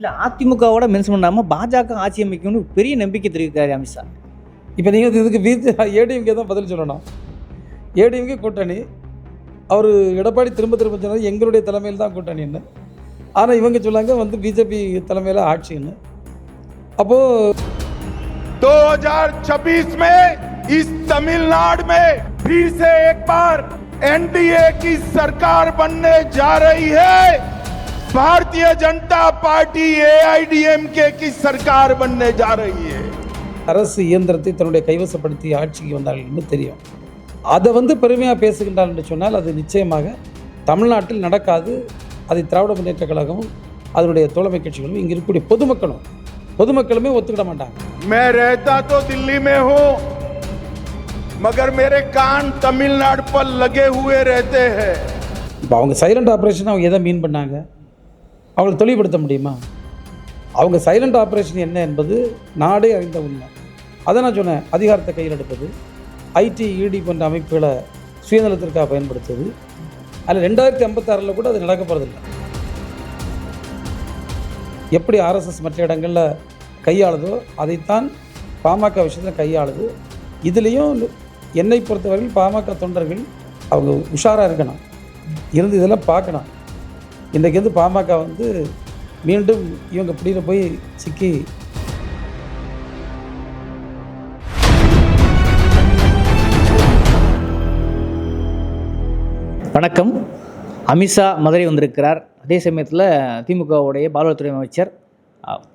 இல்லை அதிமுகவோட மென்ஷன் பண்ணாமல் பாஜக ஆட்சி அமைக்கும்னு பெரிய நம்பிக்கை தெரிவிக்கிறாரு அமித்ஷா இப்போ நீங்கள் இதுக்கு பிஜே ஏடிஎம்கே தான் பதில் சொல்லணும் ஏடிஎம்கே கூட்டணி அவர் எடப்பாடி திரும்ப திரும்ப சொன்னது எங்களுடைய தலைமையில் தான் கூட்டணின்னு ஆனால் இவங்க சொல்லாங்க வந்து பிஜேபி தலைமையில் ஆட்சின்னு அப்போது 2026 में इस तमिलनाडु में फिर से एक बार एनडीए की सरकार बनने जा रही है भारतीय जनता पार्टी एआईडीएमके की सरकार बनने जा रही है அரசு இயந்திரத்தை தன்னுடைய கைவசப்படுத்தி ஆட்சிக்கு வந்தார்கள் என்று தெரியும் அதை வந்து பெருமையாக பேசுகின்றார் என்று சொன்னால் அது நிச்சயமாக தமிழ்நாட்டில் நடக்காது அதை திராவிட முன்னேற்ற கழகமும் அதனுடைய தோழமை கட்சிகளும் இங்கே இருக்கக்கூடிய பொதுமக்களும் பொதுமக்களுமே ஒத்துக்கிட மாட்டாங்க मैं रहता तो दिल्ली में हूं मगर मेरे कान तमिलनाडु पर लगे हुए रहते हैं இப்போ அவங்க சைலண்ட் ஆப்ரேஷன் அவங்க எதை மீன் பண்ணாங்க அவங்களை தெளிவுபடுத்த முடியுமா? அவங்க சைலண்ட் ஆப்ரேஷன் என்ன என்பது நாடே அறிந்த உண்மை. அதை நான் சொன்னேன் அதிகாரத்தை கையில் எடுப்பது ஐடி இடி போன்ற அமைப்புகளை சுயநலத்திற்காக பயன்படுத்துவது. அதில் ரெண்டாயிரத்தி ஐம்பத்தாறில் கூட அது நடக்க போகிறதில்லை எப்படி ஆர்எஸ்எஸ் மற்ற இடங்களில் கையாளுதோ அதைத்தான் பாமக விஷயத்தில் கையாளுது. இதுலேயும் என்னை பொறுத்தவரையில் பாமக தொண்டர்கள் அவங்க உஷாராக இருக்கணும். இருந்து இதெல்லாம் பார்க்கணும். இன்றைக்கு வந்து பாமக வந்து மீண்டும் இவங்க பிடியில் போய் சிக்கி. வணக்கம். அமித்ஷா மதுரை வந்திருக்கிறார். அதே சமயத்தில் திமுகவுடைய பால்வளத்துறை அமைச்சர்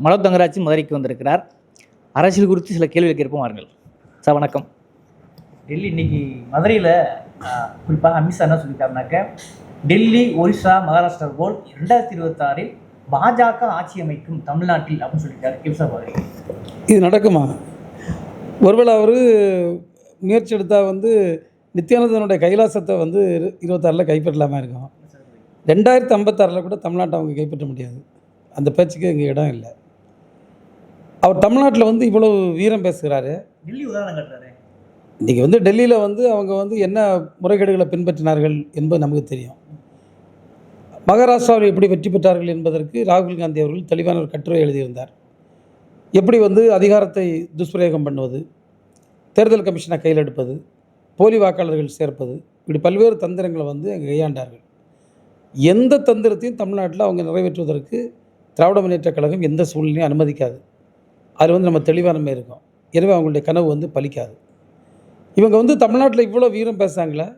மனோ தங்கராஜ் மதுரைக்கு வந்திருக்கிறார். அரசியல் குறித்து சில கேள்விகள் கேட்போம் வாருங்கள். சார் வணக்கம். டெல்லி இன்னைக்கு மதுரையில் குறிப்பாக அமித்ஷா என்ன சொல்லிட்டாருனாக்க டெல்லி ஒரிசா மகாராஷ்டிரா போல் ரெண்டாயிரத்தி இருபத்தாறில் பாஜக ஆட்சி அமைக்கும் தமிழ்நாட்டில் அப்படின்னு கிப்சா மதுரை இது நடக்குமா? ஒருவேளை அவர் முயற்சி எடுத்தால் வந்து நித்யானந்தனுடைய கைலாசத்தை வந்து இரு- இருபத்தாறில் கைப்பற்றலாமா இருக்கும். ரெண்டாயிரத்தி ஐம்பத்தாறில் கூட தமிழ்நாட்டை அவங்க கைப்பற்ற முடியாது. அந்த பேச்சுக்கு இங்கே இடம் இல்லை. அவர் தமிழ்நாட்டில் வந்து இவ்வளவு வீரம் பேசுகிறாரு. டெல்லி உதாரணம் காட்டுறாரு. இன்றைக்கி வந்து டெல்லியில் வந்து அவங்க வந்து என்ன முறைகேடுகளை பின்பற்றினார்கள் என்பது நமக்கு தெரியும். மகாராஷ்டிராவில் எப்படி வெற்றி பெற்றார்கள் என்பதற்கு ராகுல் காந்தி அவர்கள் தெளிவான ஒரு கட்டுரை எழுதியிருந்தார். எப்படி வந்து அதிகாரத்தை துஷ்பிரயோகம் பண்ணுவது தேர்தல் கமிஷனை கையில் எடுப்பது போலி வாக்காளர்கள் சேர்ப்பது இப்படி பல்வேறு தந்திரங்களை வந்து அங்கே கையாண்டார்கள். எந்த தந்திரத்தையும் தமிழ்நாட்டில் அவங்க நிறைவேற்றுவதற்கு திராவிட முன்னேற்ற கழகம் எந்த சூழ்நிலையும் அனுமதிக்காது. அதில் வந்து நம்ம தெளிவானமே இருக்கோம். எனவே அவங்களுடைய கனவு வந்து பலிக்காது. இவங்க வந்து தமிழ்நாட்டில் இவ்வளோ வீரம் பேசுகிறாங்களே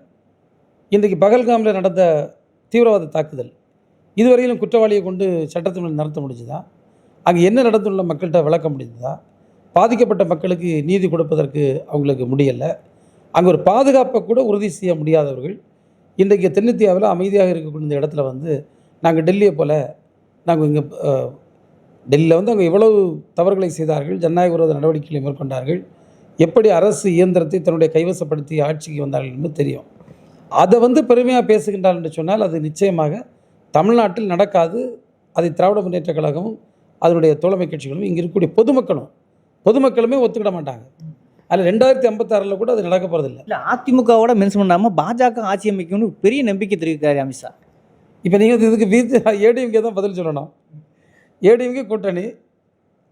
இன்றைக்கு பகல்காமில் நடந்த தீவிரவாத தாக்குதல் இதுவரையிலும் குற்றவாளியை கொண்டு சட்டத்தின் நடத்த முடிஞ்சுதா? அங்கே என்ன நடந்துள்ள மக்கள்கிட்ட விளக்க முடிஞ்சதா? பாதிக்கப்பட்ட மக்களுக்கு நீதி கொடுப்பதற்கு அவங்களுக்கு முடியலை. அங்கே ஒரு பாதுகாப்பை கூட உறுதி செய்ய முடியாதவர்கள் இன்றைக்கு தென்னிந்தியாவில் அமைதியாக இருக்கக்கூடிய இந்த இடத்துல வந்து நாங்கள் டெல்லியை போல் நாங்கள் இங்கே டெல்லியில் வந்து அவங்க எவ்வளவு தவறுகளை செய்தார்கள் ஜனநாயக விரோத நடவடிக்கைகளை மேற்கொண்டார்கள் எப்படி அரசு இயந்திரத்தை தன்னுடைய கைவசப்படுத்தி ஆட்சிக்கு வந்தார்கள் என்று தெரியும். அதை வந்து பெருமையாக பேசுகின்றார் என்று சொன்னால் அது நிச்சயமாக தமிழ்நாட்டில் நடக்காது. அதை திராவிட முன்னேற்ற கழகமும் அதனுடைய தோழமை கட்சிகளும் இங்கே இருக்கக்கூடிய பொதுமக்களும் பொதுமக்களுமே ஒத்துக்கிட மாட்டாங்க. அதில் ரெண்டாயிரத்தி ஐம்பத்தாறில் கூட அது நடக்க போகிறதில்ல இல்லை. அதிமுகவோட மென்ஷன் பண்ணாமல் பாஜக ஆட்சி அமைக்கும்னு பெரிய நம்பிக்கை தெரிவிக்கிறாரு அமித்ஷா இப்போ நீங்கள் இதுக்கு பிஜே ஏடிஎம்கே தான் பதில் சொல்லணும். ஏடிஎம்கே கூட்டணி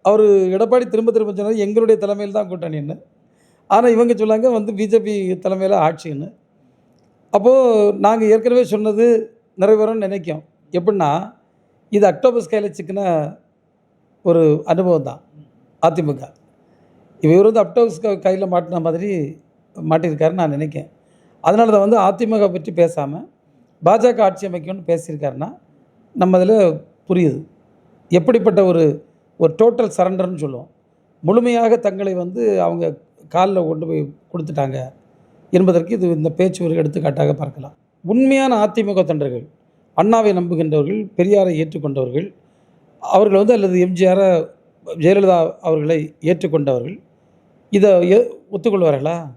அவர் எடப்பாடி திரும்ப திரும்ப சொன்னது எங்களுடைய தலைமையில் தான் கூட்டணின்னு. ஆனால் இவங்க சொல்லாங்க வந்து பிஜேபி தலைமையில் ஆட்சின்னு. அப்போது நாங்கள் ஏற்கனவே சொன்னது நிறைவேறும்னு நினைக்கும். எப்படின்னா இது அக்டோபஸ் கையில் சிக்கின ஒரு அனுபவம் தான் அதிமுக இவர் வந்து அக்டோபஸ் கையில் மாட்டின மாதிரி மாட்டியிருக்காருன்னு நான் நினைக்கேன் அதனால தான் வந்து அதிமுக பற்றி பேசாமல் பாஜக ஆட்சி அமைக்கணும்னு பேசியிருக்காருன்னா நம்ம அதில் புரியுது. எப்படிப்பட்ட ஒரு ஒரு டோட்டல் சரண்டர்னு சொல்லுவோம். முழுமையாக தங்களை வந்து அவங்க காலில் கொண்டு போய் கொடுத்துட்டாங்க என்பதற்கு இது இந்த பேச்சு ஒரு எடுத்துக்காட்டாக பார்க்கலாம். உண்மையான அதிமுக தொண்டர்கள் அண்ணாவை நம்புகின்றவர்கள் பெரியாரை ஏற்றுக்கொண்டவர்கள் அவர்கள் வந்து அல்லது எம்ஜிஆரை ஜெயலலிதா அவர்களை ஏற்றுக்கொண்டவர்கள் இதை ஏ- ஒத்துக்கொள்வார்களா?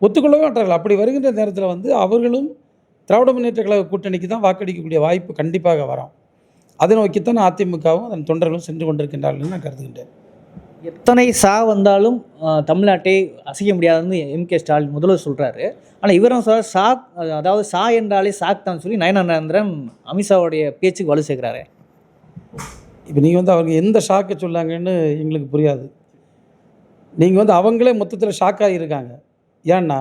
ஒத்துக்கொள்ளவே மாட்டார்கள். அப்படி வருகின்ற நேரத்தில் வந்து அவர்களும் திராவிட முன்னேற்ற கழக கூட்டணிக்கு தான் வாக்களிக்கக்கூடிய வாய்ப்பு கண்டிப்பாக வரும். அதை நோக்கித்தான் அதிமுகவும் அதன் தொண்டர்களும் சென்று கொண்டிருக்கின்றார்கள் நான் கருதுகின்றேன். எத்தனை சா வந்தாலும் தமிழ்நாட்டை அசைக்க முடியாதுன்னு எம்கே ஸ்டாலின் முதல்வர் சொல்கிறாரு ஆனால் இவரும் சொல்ற சா அதாவது சா என்றாலே சாக் தான் சொல்லி நரேந்திரன் அமித்ஷாவுடைய பேச்சுக்கு வலு சேர்க்குறாரு. இப்போ நீங்கள் வந்து அவங்க எந்த ஷாக்கை சொல்லாங்கன்னு எங்களுக்கு புரியாது. நீங்கள் வந்து அவங்களே மொத்தத்தில் ஷாக்காக இருக்காங்க. ஏன்னா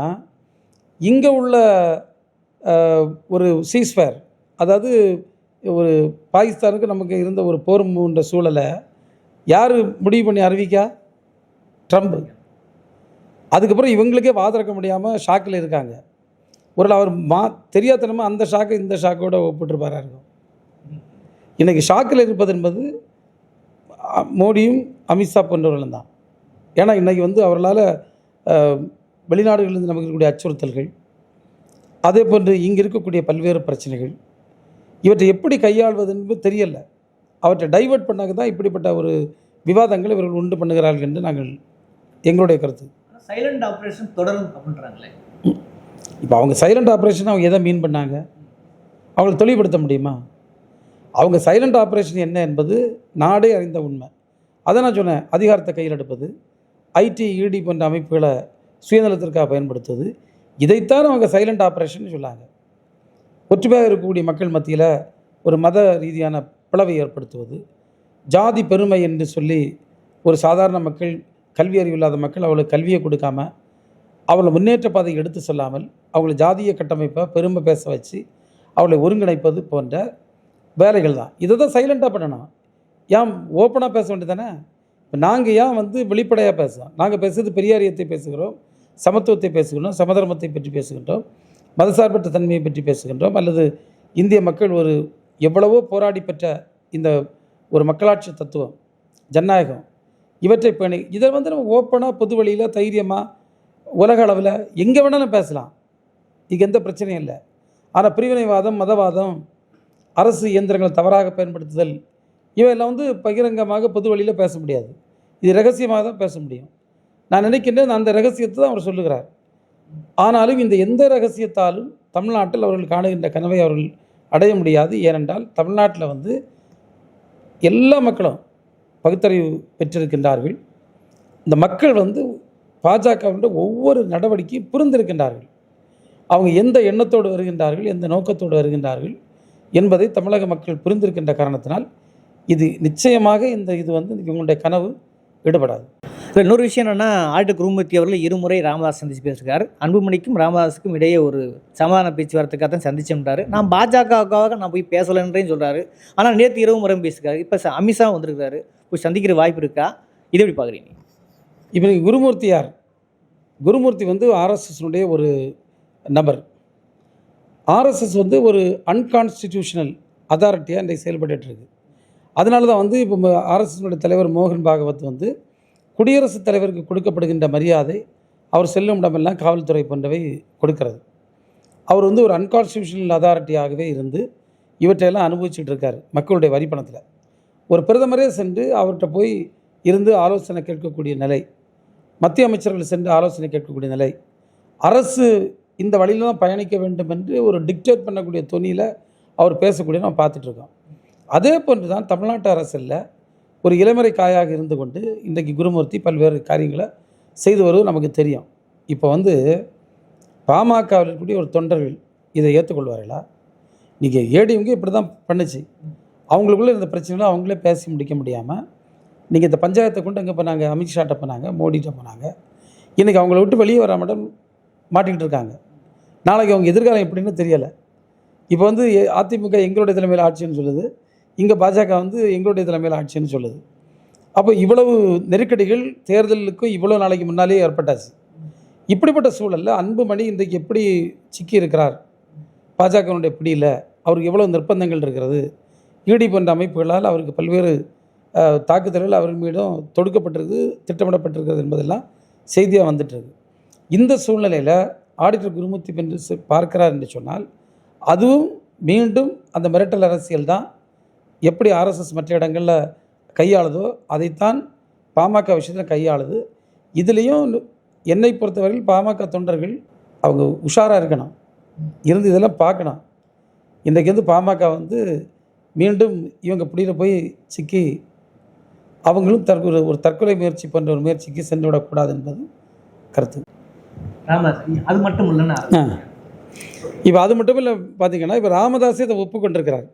இங்கே உள்ள ஒரு சீஸ்ஃபயர் அதாவது ஒரு பாகிஸ்தானுக்கு நமக்கு இருந்த ஒரு போர் மூன்ற சூழலை யார் முடிவு பண்ணி அறிவிக்கா? ட்ரம்ப். அதுக்கப்புறம் இவங்களுக்கே வாதிறக்க முடியாமல் ஷாக்கில் இருக்காங்க. ஒரு அவர் மா தெரியாதனமாக அந்த ஷாக்கை இந்த ஷாக்கோட ஒப்பிட்டுருப்பாரா இருக்கும். இன்றைக்கி ஷாக்கில் இருப்பது என்பது மோடியும் அமித்ஷா போன்றவர்களும் தான். ஏன்னா இன்றைக்கி வந்து அவர்களால் வெளிநாடுகளிலிருந்து நமக்கு இருக்கக்கூடிய அச்சுறுத்தல்கள் அதே போன்று இங்கே இருக்கக்கூடிய பல்வேறு பிரச்சனைகள் இவற்றை எப்படி கையாள்வது என்பது தெரியலை. அவற்றை டைவர்ட் பண்ணாக்க தான் இப்படிப்பட்ட ஒரு விவாதங்களை இவர்கள் உண்டு பண்ணுகிறார்கள் என்று நாங்கள் எங்களுடைய கருத்து. சைலண்ட் ஆப்ரேஷன் தொடரும் அப்படின்றாங்களே. இப்போ அவங்க சைலண்ட் ஆப்ரேஷன் அவங்க எதை மீன் பண்ணாங்க? அவங்களை தெளிவுபடுத்த முடியுமா? அவங்க சைலண்ட் ஆப்ரேஷன் என்ன என்பது நாடே அறிந்த உண்மை. அதை நான் சொன்னேன் அதிகாரத்தை கையில் எடுப்பது ஐடி இடி போன்ற அமைப்புகளை சுயநலத்திற்காக பயன்படுத்துவது இதைத்தான் அவங்க சைலண்ட் ஆப்ரேஷன் சொன்னாங்க ஒற்றுமையாக இருக்கக்கூடிய மக்கள் மத்தியில் ஒரு மத ரீதியான பிளவை ஏற்படுத்துவது. ஜாதி பெருமை என்று சொல்லி ஒரு சாதாரண மக்கள் கல்வி அறிவு இல்லாத மக்கள் அவளுக்கு கல்வியை கொடுக்காம அவளை முன்னேற்ற பாதையை எடுத்து செல்லாமல் அவளை ஜாதிய கட்டமைப்பை பெருமை பேச வச்சு அவளை ஒருங்கிணைப்பது போன்ற வேலைகள் தான். இதை தான் சைலண்ட்டாக பண்ணணும். ஏன் ஓப்பனாக பேச வேண்டியதானே இப்போ நாங்கள் ஏன் வந்து வெளிப்படையாக பேசுகிறோம் நாங்கள் பேசுறது பெரியாரியத்தை பேசுகிறோம் சமத்துவத்தை பேசுகிறோம் சமதர்மத்தை பற்றி பேசுகின்றோம் மதசார்பற்ற தன்மையை பற்றி பேசுகின்றோம் அல்லது இந்திய மக்கள் ஒரு எவ்வளவோ போராடி பெற்ற இந்த ஒரு மக்களாட்சி தத்துவம் ஜனநாயகம் இவற்றை பேணி இதை வந்து நம்ம ஓப்பனாக பொது வழியில் தைரியமாக உலக அளவில் எங்கே வேணாலும் பேசலாம். இது எந்த பிரச்சனையும் இல்லை. ஆனால் பிரிவினைவாதம் மதவாதம் அரசு இயந்திரங்களை தவறாக பயன்படுத்துதல் இவையெல்லாம் வந்து பகிரங்கமாக பொது வழியில் பேச முடியாது. இது ரகசியமாக தான் பேச முடியும். நான் நினைக்கின்றேன் அந்த ரகசியத்தை தான் அவர் சொல்லுகிறார். ஆனாலும் இந்த எந்த ரகசியத்தாலும் தமிழ்நாட்டில் அவர்கள் காணுகின்ற கனவை அவர்கள் அடைய முடியாது. ஏனென்றால் தமிழ்நாட்டில் வந்து எல்லா மக்களும் பகுத்தறிவு பெற்றிருக்கின்றார்கள். இந்த மக்கள் வந்து பாஜகவிட ஒவ்வொரு நடவடிக்கையும் புரிந்திருக்கின்றார்கள். அவங்க எந்த எண்ணத்தோடு வருகின்றார்கள் எந்த நோக்கத்தோடு வருகின்றார்கள் என்பதை தமிழக மக்கள் புரிந்திருக்கின்ற காரணத்தினால் இது நிச்சயமாக இந்த இது வந்து இவங்களுடைய கனவு விடுபடாது. இதில் இன்னொரு விஷயம் என்னென்னா ஆட்டு குருமூர்த்தி அவர்கள் இருமுறை ராமதாஸ் சந்திச்சு பேசியிருக்காரு. அன்புமணிக்கும் ராமதாஸுக்கும் இடையே ஒரு சமாதான பேச்சுவார்த்தைக்காக தான் சந்திச்சுட்டாரு நான் பாஜகவுக்காக நான் போய் பேசலைன்றேன்னு சொல்கிறாரு ஆனால் நேற்று இரவு முறை பேசியிருக்காரு. இப்போ அமித்ஷா வந்திருக்காரு போய் சந்திக்கிற வாய்ப்பு இருக்கா? இதை எப்படி பார்க்குறீங்க? இப்போ குருமூர்த்தி யார்? குருமூர்த்தி வந்து ஆர்எஸ்எஸ்னுடைய ஒரு நபர். ஆர்எஸ்எஸ் வந்து ஒரு அன்கான்ஸ்டிடியூஷனல் அத்தாரிட்டியாக இன்றைக்கு செயல்பட்டு இருக்கு. அதனால தான் வந்து இப்போ ஆர்எஸ்எஸ்னுடைய தலைவர் மோகன் பாகவத் வந்து குடியரசுத் தலைவருக்கு கொடுக்கப்படுகின்ற மரியாதை அவர் செல்லும் இடமெல்லாம் காவல்துறை போன்றவை கொடுக்கிறது. அவர் வந்து ஒரு அன்கான்ஸ்டியூஷனல் அதாரிட்டியாகவே இருந்து இவற்றையெல்லாம் அனுபவிச்சுட்டு இருக்கார் மக்களுடைய வரி பணத்தில் ஒரு பிரதமரே சென்று அவர்கிட்ட போய் இருந்து ஆலோசனை கேட்கக்கூடிய நிலை மத்திய அமைச்சர்கள் சென்று ஆலோசனை கேட்கக்கூடிய நிலை அரசு இந்த வழியில் தான் பயணிக்க வேண்டும் என்று ஒரு டிக்டேட் பண்ணக்கூடிய தொனியில் அவர் பேசக்கூடிய நம்ம பார்த்துட்ருக்கோம் அதே போன்று தான் தமிழ்நாட்டு அரசில் ஒரு இளமறை காயாக இருந்து கொண்டு இன்றைக்கு குருமூர்த்தி பல்வேறு காரியங்களை செய்து வருவது நமக்கு தெரியும். இப்போ வந்து பாமகவில் இருக்கக்கூடிய ஒரு தொண்டர்கள் இதை ஏற்றுக்கொள்வார்களா? நீங்கள் ஏடிஎம்கே இப்படி தான் பண்ணுச்சு. அவங்களுக்குள்ளே இருந்த பிரச்சனைகளை அவங்களே பேசி முடிக்க முடியாமல் நீங்கள் இந்த பஞ்சாயத்தை கொண்டு அங்கே போனாங்க அமித்ஷாட்ட போனாங்க மோடிட்ட போனாங்க. இன்றைக்கி அவங்கள விட்டு வெளியே வர மாட்டோம் மாட்டிக்கிட்டு இருக்காங்க. நாளைக்கு அவங்க எதிர்காலம் எப்படின்னு தெரியலை. இப்போ வந்து அதிமுக எங்களுடைய தலைமையில் ஆட்சின்னு சொல்லுது. இங்கே பாஜக வந்து எங்களுடைய தலைமையில் ஆட்சின்னு சொல்லுது. அப்போ இவ்வளவு நெருக்கடிகள் தேர்தலுக்கும் இவ்வளோ நாளைக்கு முன்னாலே ஏற்பட்டாச்சு. இப்படிப்பட்ட சூழலில் அன்புமணி இன்றைக்கு எப்படி சிக்கி இருக்கிறார்? பாஜகவினுடைய பிடியில் அவருக்கு எவ்வளோ நிர்பந்தங்கள் இருக்கிறது? ஈடி போன்ற அமைப்புகளால் அவருக்கு பல்வேறு தாக்குதல்கள் அவர் மீதும் தொடுக்கப்பட்டிருக்கு திட்டமிடப்பட்டிருக்கிறது என்பதெல்லாம் செய்தியாக வந்துட்டுருக்கு. இந்த சூழ்நிலையில் ஆடிட்டர் குருமூர்த்தி என்று பார்க்கிறார் என்று சொன்னால் அதுவும் மீண்டும் அந்த மிரட்டல் அரசியல் தான் எப்படி ஆர்எஸ்எஸ் மற்ற இடங்களில் கையாளுதோ அதைத்தான் பாமக விஷயத்தில் கையாளுது. இதுலேயும் என்னை பொறுத்தவரையில் பாமக தொண்டர்கள் அவங்க உஷாராக இருக்கணும். இருந்து இதெல்லாம் பார்க்கணும். இன்றைக்கு வந்து பாமக வந்து மீண்டும் இவங்க பிடியில் போய் சிக்கி அவங்களும் தற்கொலை ஒரு தற்கொலை முயற்சி போன்ற ஒரு முயற்சிக்கு சென்று விடக்கூடாது என்பது கருத்து. அது மட்டும் இல்லைன்னா இப்போ அது மட்டும் இல்லை பார்த்தீங்கன்னா இப்போ ராமதாஸே இதை ஒப்புக்கொண்டிருக்கிறார்.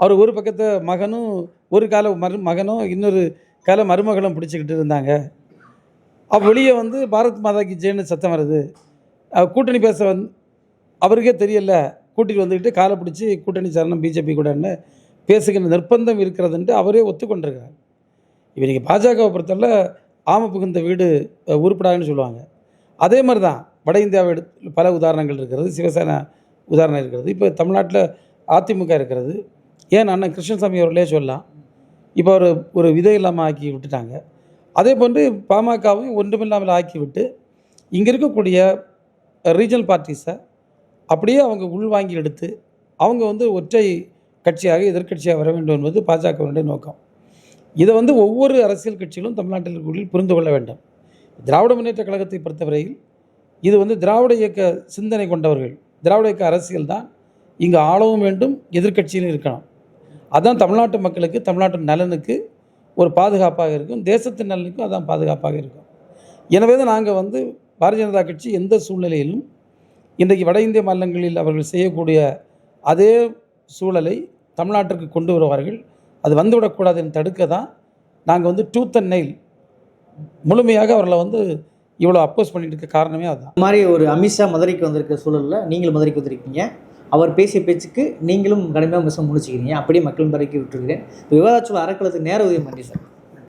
அவர் ஒரு பக்கத்தை மகனும் ஒரு கால மரு மகனும் இன்னொரு கால மருமகளும் பிடிச்சிக்கிட்டு இருந்தாங்க. அப்போ வெளியே வந்து பாரத் மாதா கி ஜெயின்னு சத்தம் வருது. கூட்டணி பேச வந் அவருக்கே தெரியல. கூட்டிகிட்டு வந்துக்கிட்டு காலை பிடிச்சி கூட்டணி சரணம் பிஜேபி கூடன்னு பேசுகிற நிர்பந்தம் இருக்கிறதுன்ட்டு அவரே ஒத்துக்கொண்டிருக்கார் இவருக்கு பாஜகவை பொறுத்தவரை ஆம புகுந்த வீடு உருப்படாதுன்னு சொல்லுவாங்க. அதே மாதிரி தான் வட இந்தியாவை எடுத்து பல உதாரணங்கள் இருக்கிறது. சிவசேனா உதாரணம் இருக்கிறது. இப்போ தமிழ்நாட்டில் அதிமுக இருக்கிறது. ஏன் அண்ணன் கிருஷ்ணசாமி அவர்களே சொல்லலாம். இப்போ ஒரு ஒரு விதை இல்லாமல் ஆக்கி விட்டுட்டாங்க. அதே போன்று பாமகவும் ஒன்றுமில்லாமல் ஆக்கி விட்டு இங்கே இருக்கக்கூடிய ரீஜனல் பார்ட்டிஸை அப்படியே அவங்க உள்வாங்கி எடுத்து அவங்க வந்து ஒற்றை கட்சியாக எதிர்க்கட்சியாக வர வேண்டும் என்பது பாஜகவினுடைய நோக்கம். இதை வந்து ஒவ்வொரு அரசியல் கட்சிகளும் தமிழ்நாட்டில் இருக்கக்கூடிய புரிந்து கொள்ள வேண்டும். திராவிட முன்னேற்ற கழகத்தை பொறுத்தவரையில் இது வந்து திராவிட இயக்க சிந்தனை கொண்டவர்கள் திராவிட இயக்க அரசியல் தான் இங்கே ஆளவும் வேண்டும் எதிர்க்கட்சியிலும் இருக்கணும். அதுதான் தமிழ்நாட்டு மக்களுக்கு தமிழ்நாட்டு நலனுக்கு ஒரு பாதுகாப்பாக இருக்கும். தேசத்தின் நலனுக்கும் அதான் பாதுகாப்பாக இருக்கும். எனவே தான் நாங்கள் வந்து பாரதிய ஜனதா கட்சி எந்த சூழ்நிலையிலும் இன்றைக்கு வட இந்திய மாநிலங்களில் அவர்கள் செய்யக்கூடிய அதே சூழலை தமிழ்நாட்டிற்கு கொண்டு வருவார்கள். அது வந்துவிடக்கூடாதுன்னு தடுக்க தான் நாங்கள் வந்து டூத் அண்ட் நெயில் முழுமையாக அவர்களை வந்து இவ்வளோ அப்போஸ் பண்ணிட்டு இருக்க காரணமே அதுதான். இந்த மாதிரி ஒரு அமித்ஷா மதுரைக்கு வந்திருக்க சூழலில் நீங்களும் மதுரைக்கு வந்திருக்கீங்க. அவர் பேசிய பேச்சுக்கு நீங்களும் கடுமையாக மிசம் முடிச்சுக்கிறீங்க அப்படியே மக்கள் மதுரைக்கு விட்டுருக்கிறேன். விவாதச்சூழல் அறக்கலத்துக்கு நேர உதவி பண்ணி சார்.